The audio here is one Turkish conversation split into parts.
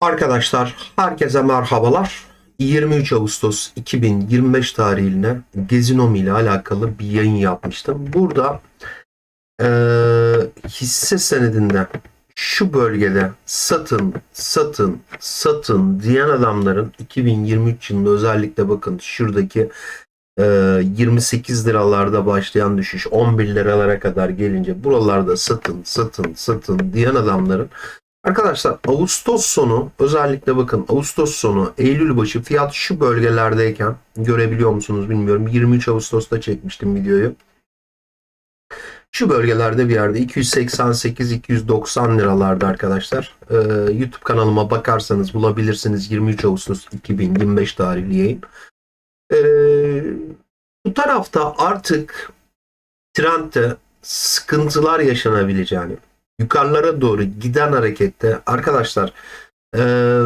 Arkadaşlar herkese merhabalar. 23 Ağustos 2025 tarihine Gezinomi ile alakalı bir yayın yapmıştım. Burada eee, hisse senedinde şu bölgede satın, satın, satın diyen adamların 2023 yılında özellikle bakın şuradaki eee, 28 liralarda başlayan düşüş 11 liralara kadar gelince buralarda satın, satın, satın diyen adamların Arkadaşlar Ağustos sonu özellikle bakın Ağustos sonu Eylül başı fiyat şu bölgelerdeyken görebiliyor musunuz bilmiyorum. 23 Ağustos'ta çekmiştim videoyu. Şu bölgelerde bir yerde 288-290 liralarda arkadaşlar. Ee, YouTube kanalıma bakarsanız bulabilirsiniz 23 Ağustos 2025 tarihli yayın. Ee, bu tarafta artık trendde sıkıntılar yaşanabileceğini yukarılara doğru giden harekette arkadaşlar eee,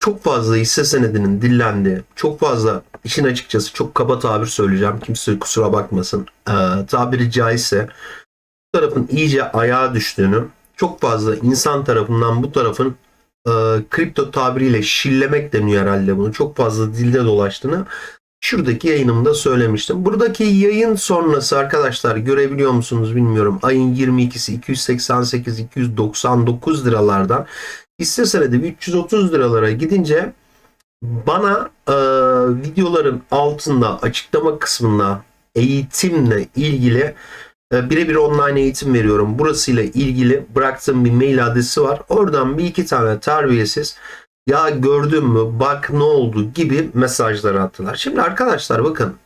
çok fazla hisse senedinin dillendiği, çok fazla işin açıkçası çok kaba tabir söyleyeceğim. Kimse kusura bakmasın. Eee, tabiri caizse bu tarafın iyice ayağa düştüğünü, çok fazla insan tarafından bu tarafın eee, kripto tabiriyle şillemek deniyor herhalde bunu. Çok fazla dilde dolaştığını Şuradaki yayınımda söylemiştim. Buradaki yayın sonrası arkadaşlar görebiliyor musunuz bilmiyorum. Ayın 22'si 288-299 liralardan hisse senedi bir 330 liralara gidince bana e, videoların altında açıklama kısmında eğitimle ilgili e, birebir online eğitim veriyorum. Burasıyla ilgili bıraktığım bir mail adresi var. Oradan bir iki tane terbiyesiz ya gördün mü bak ne oldu gibi mesajlar attılar. Şimdi arkadaşlar bakın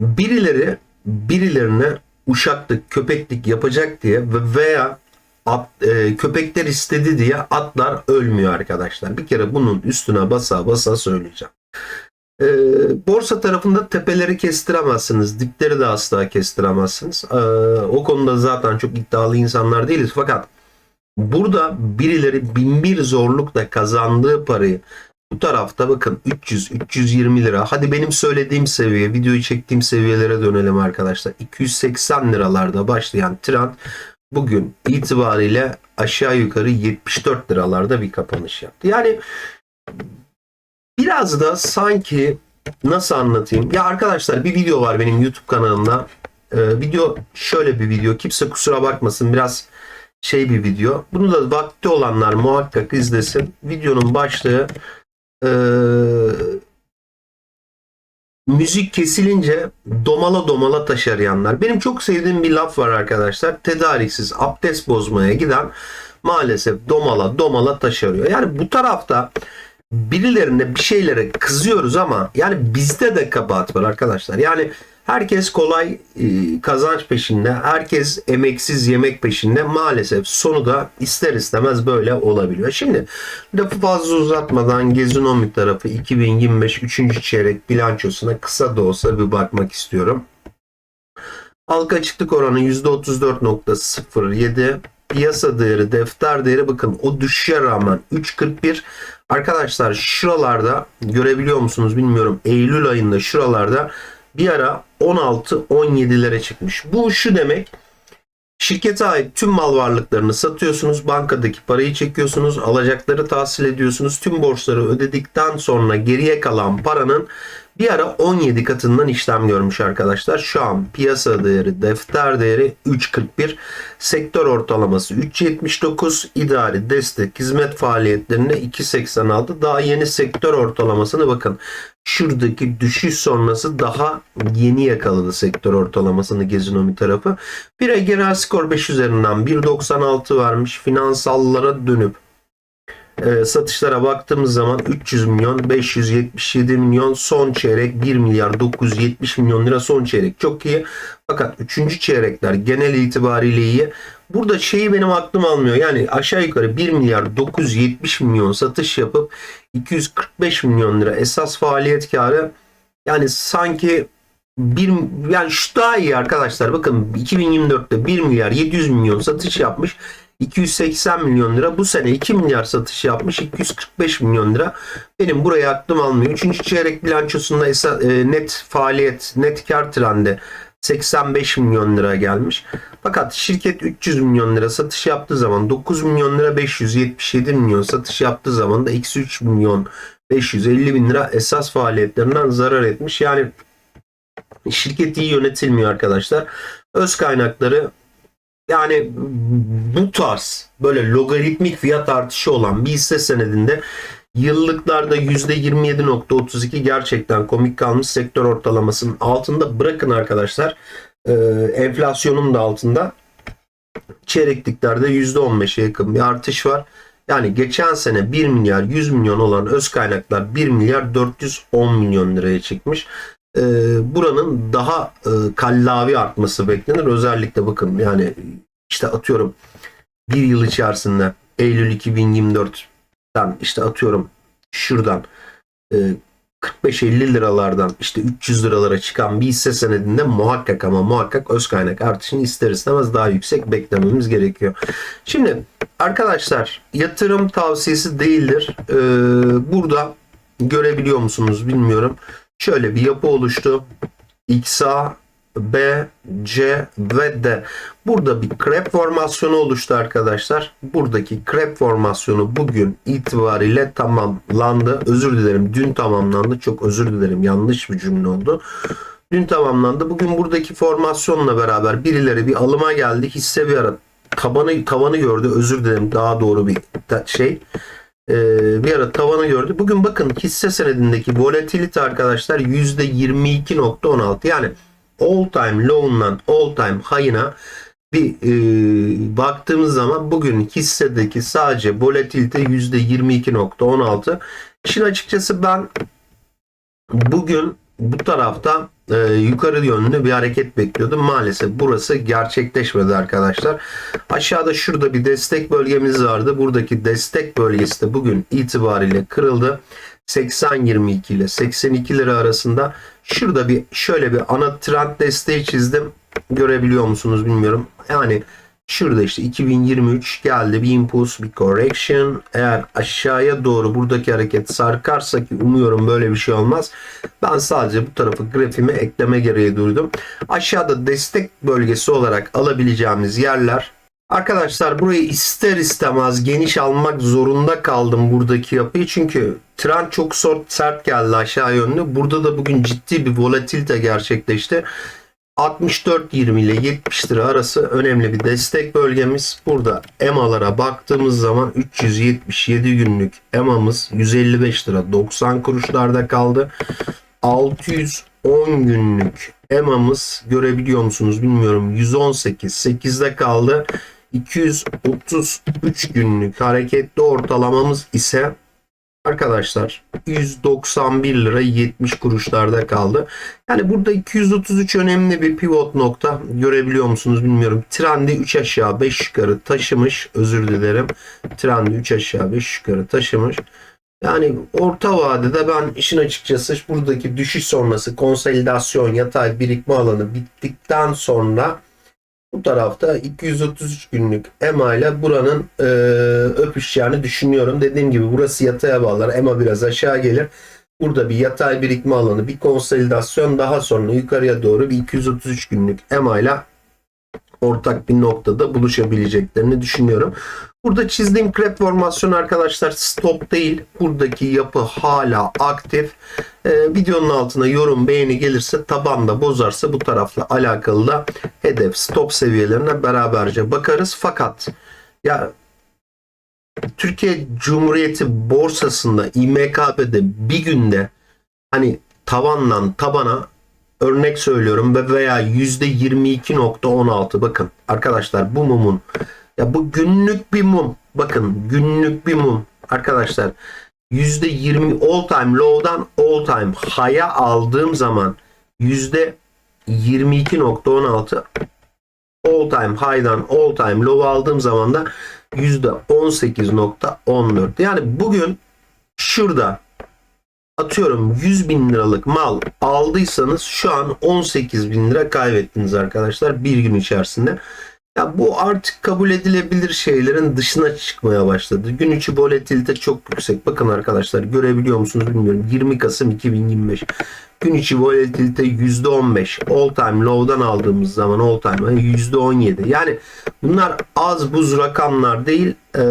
birileri birilerine uşaklık köpeklik yapacak diye ve veya at, e, köpekler istedi diye atlar ölmüyor arkadaşlar. Bir kere bunun üstüne basa basa söyleyeceğim. E, borsa tarafında tepeleri kestiremezsiniz. Dipleri de asla kestiremezsiniz. E, o konuda zaten çok iddialı insanlar değiliz. Fakat Burada birileri binbir zorlukla kazandığı parayı bu tarafta bakın 300-320 lira. Hadi benim söylediğim seviye, videoyu çektiğim seviyelere dönelim arkadaşlar. 280 liralarda başlayan trend bugün itibariyle aşağı yukarı 74 liralarda bir kapanış yaptı. Yani biraz da sanki nasıl anlatayım? Ya arkadaşlar bir video var benim YouTube kanalımda. Ee, video şöyle bir video. Kimse kusura bakmasın biraz şey bir video. Bunu da vakti olanlar muhakkak izlesin. Videonun başlığı eee, müzik kesilince domala domala taş arayanlar. Benim çok sevdiğim bir laf var arkadaşlar. Tedariksiz abdest bozmaya giden maalesef domala domala taş arıyor. Yani bu tarafta birilerine bir şeylere kızıyoruz ama yani bizde de kabahat var arkadaşlar. Yani herkes kolay e, kazanç peşinde, herkes emeksiz yemek peşinde. Maalesef sonu da ister istemez böyle olabiliyor. Şimdi lafı fazla uzatmadan Gezinomi tarafı 2025 3. çeyrek bilançosuna kısa da olsa bir bakmak istiyorum. Halka açıklık oranı %34.07. Piyasa değeri, defter değeri bakın o düşüşe rağmen 3.41. Arkadaşlar şuralarda görebiliyor musunuz bilmiyorum. Eylül ayında şuralarda bir ara 16-17'lere çıkmış. Bu şu demek. Şirkete ait tüm mal varlıklarını satıyorsunuz, bankadaki parayı çekiyorsunuz, alacakları tahsil ediyorsunuz. Tüm borçları ödedikten sonra geriye kalan paranın bir ara 17 katından işlem görmüş arkadaşlar. Şu an piyasa değeri, defter değeri 3.41, sektör ortalaması 3.79, idari destek hizmet faaliyetlerinde 2.86. Daha yeni sektör ortalamasını bakın. Şuradaki düşüş sonrası daha yeni yakaladı sektör ortalamasını Gezinomi tarafı. Bir genel skor 5 üzerinden 1.96 vermiş. Finansallara dönüp e, satışlara baktığımız zaman 300 milyon 577 milyon son çeyrek 1 milyar 970 milyon lira son çeyrek. Çok iyi. Fakat 3. çeyrekler genel itibariyle iyi. Burada şeyi benim aklım almıyor. Yani aşağı yukarı 1 milyar 970 milyon satış yapıp 245 milyon lira esas faaliyet karı. Yani sanki bir yani şu daha iyi arkadaşlar. Bakın 2024'te 1 milyar 700 milyon satış yapmış 280 milyon lira. Bu sene 2 milyar satış yapmış. 245 milyon lira. Benim buraya aklım almıyor. Üçüncü çeyrek bilançosunda esa, e, net faaliyet, net kar trendi 85 milyon lira gelmiş. Fakat şirket 300 milyon lira satış yaptığı zaman 9 milyon lira 577 milyon satış yaptığı zaman da eksi 3 milyon 550 bin lira esas faaliyetlerinden zarar etmiş. Yani şirket iyi yönetilmiyor arkadaşlar. Öz kaynakları yani bu tarz böyle logaritmik fiyat artışı olan bir hisse senedinde yıllıklarda %27.32 gerçekten komik kalmış sektör ortalamasının altında. Bırakın arkadaşlar e, enflasyonun da altında çeyrekliklerde %15'e yakın bir artış var. Yani geçen sene 1 milyar 100 milyon olan öz kaynaklar 1 milyar 410 milyon liraya çıkmış. Ee, buranın daha e, kallavi artması beklenir. Özellikle bakın yani işte atıyorum bir yıl içerisinde Eylül 2024'ten işte atıyorum şuradan e, 45-50 liralardan işte 300 liralara çıkan bir hisse senedinde muhakkak ama muhakkak öz kaynak artışını ister istemez daha yüksek beklememiz gerekiyor. Şimdi arkadaşlar yatırım tavsiyesi değildir. Ee, burada görebiliyor musunuz bilmiyorum. Şöyle bir yapı oluştu. XA, B, C ve D. Burada bir krep formasyonu oluştu arkadaşlar. Buradaki krep formasyonu bugün itibariyle tamamlandı. Özür dilerim dün tamamlandı. Çok özür dilerim yanlış bir cümle oldu. Dün tamamlandı. Bugün buradaki formasyonla beraber birileri bir alıma geldi. Hisse bir ara tabanı tavanı gördü. Özür dilerim daha doğru bir şey. Ee, bir ara tavanı gördü. Bugün bakın hisse senedindeki volatilite arkadaşlar %22.16 yani all time low'undan all time high'ına bir e, baktığımız zaman bugün hissedeki sadece volatilite %22.16. İşin açıkçası ben bugün bu tarafta e, yukarı yönlü bir hareket bekliyordum. Maalesef burası gerçekleşmedi arkadaşlar. Aşağıda şurada bir destek bölgemiz vardı. Buradaki destek bölgesi de bugün itibariyle kırıldı. 80-22 ile 82 lira arasında şurada bir şöyle bir ana trend desteği çizdim. Görebiliyor musunuz bilmiyorum. Yani şurada işte 2023 geldi bir impulse bir correction. Eğer aşağıya doğru buradaki hareket sarkarsa ki umuyorum böyle bir şey olmaz. Ben sadece bu tarafı grafime ekleme gereği duydum. Aşağıda destek bölgesi olarak alabileceğimiz yerler Arkadaşlar burayı ister istemez geniş almak zorunda kaldım buradaki yapıyı. Çünkü trend çok sert geldi aşağı yönlü. Burada da bugün ciddi bir volatilite gerçekleşti. 64.20 ile 70 lira arası önemli bir destek bölgemiz. Burada EMA'lara baktığımız zaman 377 günlük EMA'mız 155 lira 90 kuruşlarda kaldı. 610 günlük EMA'mız görebiliyor musunuz bilmiyorum 118 8'de kaldı. 233 günlük hareketli ortalamamız ise arkadaşlar 191 lira 70 kuruşlarda kaldı. Yani burada 233 önemli bir pivot nokta görebiliyor musunuz bilmiyorum. Trendi 3 aşağı 5 yukarı taşımış. Özür dilerim. Trendi 3 aşağı 5 yukarı taşımış. Yani orta vadede ben işin açıkçası buradaki düşüş sonrası konsolidasyon yatay birikme alanı bittikten sonra bu tarafta 233 günlük EMA ile buranın e, öpüşeceğini düşünüyorum. Dediğim gibi burası yataya bağlar. EMA biraz aşağı gelir. Burada bir yatay birikme alanı, bir konsolidasyon daha sonra yukarıya doğru bir 233 günlük EMA ile ortak bir noktada buluşabileceklerini düşünüyorum. Burada çizdiğim krep formasyonu arkadaşlar stop değil. Buradaki yapı hala aktif. Ee, videonun altına yorum beğeni gelirse tabanda bozarsa bu tarafla alakalı da hedef stop seviyelerine beraberce bakarız. Fakat ya Türkiye Cumhuriyeti borsasında İMKB'de bir günde hani tavandan tabana örnek söylüyorum ve veya %22.16 bakın. Arkadaşlar bu mumun ya bu günlük bir mum. Bakın günlük bir mum. Arkadaşlar %20 all time low'dan all time high'a aldığım zaman %22.16 all time high'dan all time low aldığım zaman da %18.14 yani bugün şurada atıyorum 100 bin liralık mal aldıysanız şu an 18 bin lira kaybettiniz arkadaşlar bir gün içerisinde. Ya bu artık kabul edilebilir şeylerin dışına çıkmaya başladı. Gün içi volatilite çok yüksek. Bakın arkadaşlar görebiliyor musunuz bilmiyorum. 20 Kasım 2025. Gün içi volatilite %15. All time low'dan aldığımız zaman all time high %17. Yani bunlar az buz rakamlar değil. Ee,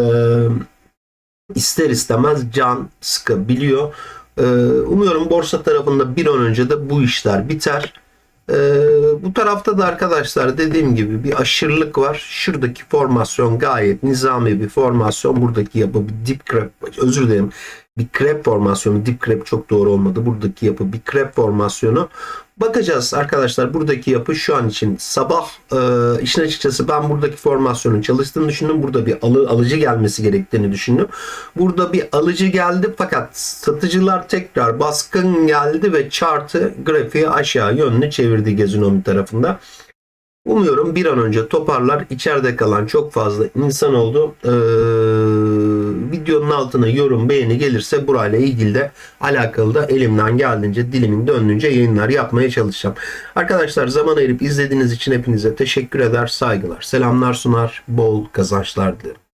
ister istemez can sıkabiliyor. Ee, umuyorum borsa tarafında bir an önce de bu işler biter. Ee, bu tarafta da arkadaşlar dediğim gibi bir aşırılık var. Şuradaki formasyon gayet nizami bir formasyon. Buradaki yapı bir dip crep, özür dilerim. Bir krep formasyonu, dip crep çok doğru olmadı. Buradaki yapı bir krep formasyonu. Bakacağız arkadaşlar buradaki yapı şu an için sabah e, işin açıkçası ben buradaki formasyonun çalıştığını düşündüm. Burada bir alı, alıcı gelmesi gerektiğini düşündüm. Burada bir alıcı geldi fakat satıcılar tekrar baskın geldi ve chartı grafiği aşağı yönlü çevirdi Gezinomi tarafında. Umuyorum bir an önce toparlar. İçeride kalan çok fazla insan oldu. Ee, videonun altına yorum beğeni gelirse burayla ilgili de alakalı da elimden geldiğince dilimin döndüğünce yayınlar yapmaya çalışacağım. Arkadaşlar zaman ayırıp izlediğiniz için hepinize teşekkür eder, saygılar, selamlar sunar, bol kazançlar dilerim.